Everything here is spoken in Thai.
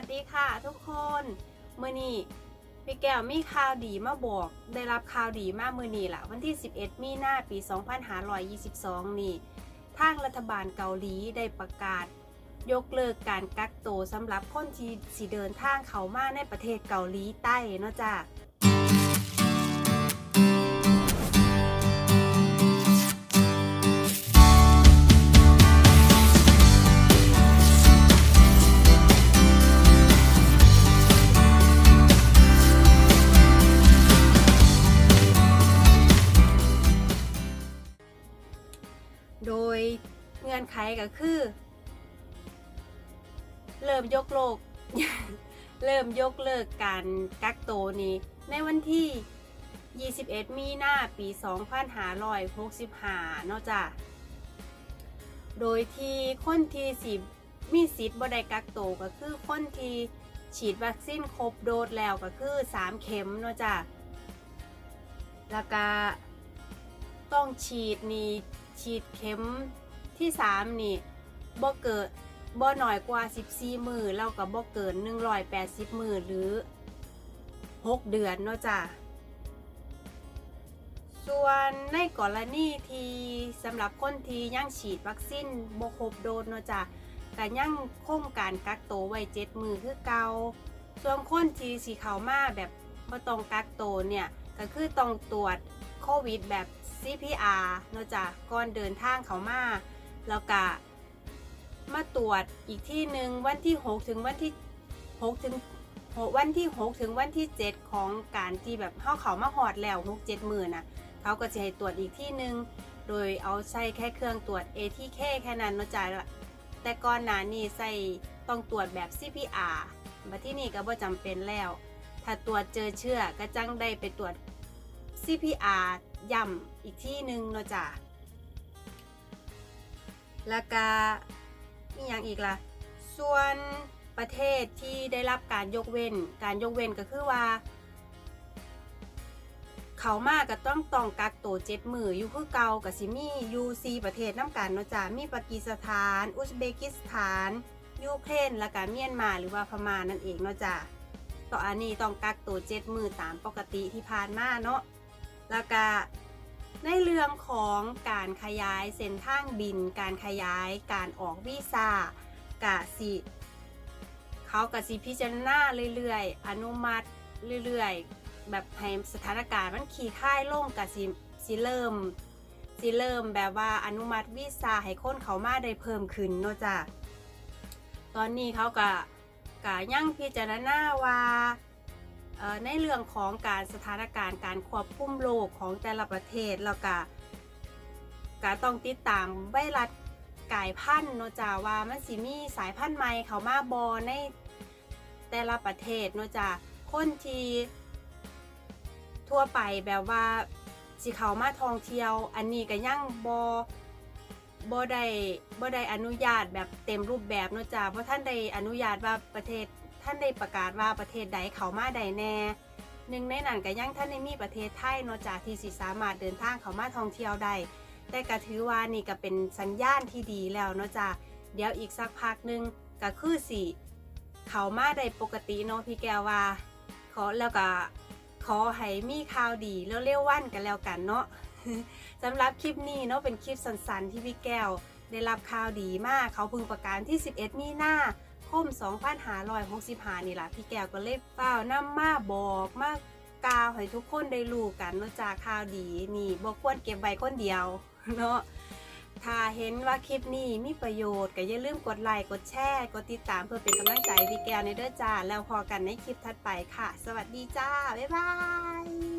วัสดีค่ะทุกคนมื่อนี้พี่แก้วมีข่าวดีมาบอก ได้รับข่าวดีมากมื่อนี้ละวันที่ 11 มีนาปี 2522 นี่ ทางรัฐบาลเกาหลีได้ประกาศ ยกเลิกการกักตัวสำหรับคนที่สิเดินทางเข้ามาในประเทศเกาหลีใต้เนาะจ้ะ อนไขก็คือ เริ่มยกโลก เริ่มยกเลิกการกักโตวนี้ ในวันที่ 21 มีนาปี 2565 เนาะจ้ะ โดยที่คนที่สิมีสิทธิ์บ่ได้กักโตวก็คือคนที่ฉีดวัคซีนครบโดสแล้วก็คือ 3 เข็มเนาะจ้ะ แล้วก็ต้องฉีดนี่ฉีดเข็ม ที่3นี่บ่เกิดบ่น้อยกว่า 14 มือแล้วก็บ่เกิน 180 มือหรือ 6 เดือนเนาะจ้ะส่วนในกรณีที่สำหรับคนที่ยังฉีดวัคซีนบ่ครบโดสเนาะจ้ะก็ยังคงการกักตัวไว้7มือคือเก่าส่วนคนที่สิเข้ามาแบบบ่ต้องกักตัวเนี่ยก็คือต้องตรวจโควิดแบบ CPR เนาะจ้ะก่อนเดินทางเขามา แล้วก็มาตรวจอีกที่หนึ่งวันที่ 6 ถึงวันที่6ถึงวันที่ 6 ถึงวันที่ 7 ของการที่แบบเข้าเขามาหอดแล้ว6 7หมื่นน่ะเขาก็จะให้ตรวจอีกที่หนึ่งโดยเอาใช้แค่เครื่องตรวจ ATK แค่นั้นเนะจ้ะแต่ก่อนหน้านี้ใส่ต้องตรวจแบบ CPR มาที่นี่ก็บ่จำเป็นแล้ว ถ้าตรวจเจอเชื้อก็จังได้ไปตรวจ CPR ย่ำอีกที่หนึ่งเนะจ้ะ แล้วก็มีอย่างอีกล่ะ ส่วนประเทศที่ได้รับการยกเว้น การยกเว้นก็คือว่า เขามากก็ต้องต้องกักตัวเจ็ดมืออยู่คือเกากับซิมียูซีประเทศน้ำกันเนาะจ้ะมีปากีสถาน อุซเบกิสถาน ยูเครน และก็เมียนมาหรือว่าพม่านั่นเองเนาะจ้ะต่ออันนี้ต้องกักตัวเจ็ดมือตามปกติที่ผ่านมาเนาะแล้วก็ ในเรื่องของการขยายเส้นทางบิน การขยายการออกวีซ่ากะสิเขากะสิพิจารณาเรื่อยๆ อนุมัติเรื่อยๆ แบบให้สถานการณ์มันขี่ค่ายลงกะสิสิเริ่มสิเริ่มแบบว่าอนุมัติวีซ่าให้คนเขามาได้เพิ่มขึ้นเนาะจ้ะตอนนี้เขากะกะยังพิจารณาว่า ในเรื่องของการสถานการณ์การควบคุมโรคของแต่ละประเทศแล้วก็ก็ต้องติดตามไวรัสกลายพันธุ์เนาะจ้าว่ามันสิมีสายพันธุ์ใหม่เขามาบอในแต่ละประเทศเนาะจ้าคนที่ทั่วไปแบบว่าสิเขามาท่องเที่ยว อันนี้ก็ยังบอบ่ได้บ่ได้อนุญาตแบบเต็มรูปแบบเนาะจ้าเพราะท่านได้อนุญาตว่าประเทศ ท่านได้ประกาศว่าประเทศใดเขามาใดแน่หนึ่งในนั้นก็ยังท่านได้มีประเทศไทยเนาะจากที่สิสามารถเดินทางเขามาท่องเที่ยวได้แต่ก็ถือว่านี่ก็เป็นสัญญาณที่ดีแล้วเนาะจ้ะเดี๋ยวอีกสักพักหนึ่งก็คือสิเขามาได้ปกติเนาะพี่แก้วว่าขอแล้วก็ขอให้มีข่าวดีแล้วเร็วๆวันกันแล้วกันเนาะสำหรับคลิปนี้เนาะเป็นคลิปสั้นๆที่พี่แก้ว ได้รับข่าวดีมากเขาพึงประกาศที่ 11 มีนา คม 2565 นี่ล่ะพี่แก้วก็เลยเฝ้าวนำมาบอกมากาวให้ทุกคนได้รู้กันเนาะจากข่าวดีนี่บ่ควรเก็บไว้คนเดียวเนาะถ้าเห็นว่าคลิปนี้มีประโยชน์ก็อย่าลืมกดไลค์กดแชร์กดติดตามเพื่อเป็นกำลังใจพี่แก้วในเด้อจ้าแล้วพอกันในคลิปถัดไปค่ะ สวัสดีจ้า บ๊ายบาย